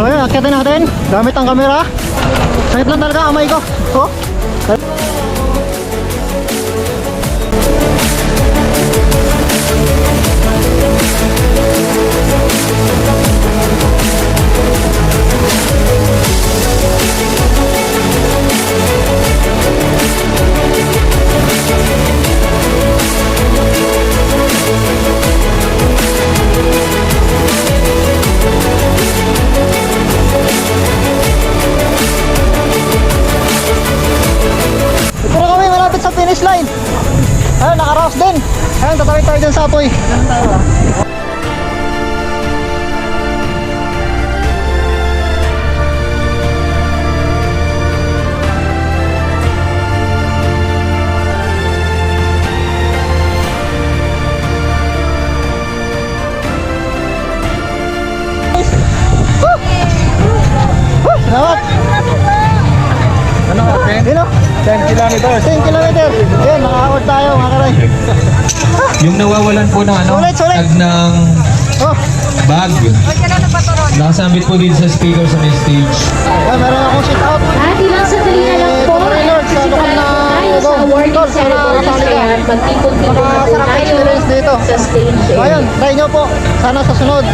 Akyatin natin. Gamit ang camera. Sakit lang talaga amay ko. Oh. Ayun, nakaraos din. Ayun, tatawid tayo dyan sa apoy. Ganun tayo. 10 kilometers. 10 kilometer. Ayun, naka-out tayo mga karay. Yung nawawalan po ng ano, Sulit, sulit. tag ng Oh, bag. Nakasambit po din sa speaker sa may stage. ayun, meron akong shoot out. At ilang sandali na lang po Lord, sa awarding ka. kaya magtipon-tipon na po tayo sa stage ayun, try nyo po. Sana sa sunod.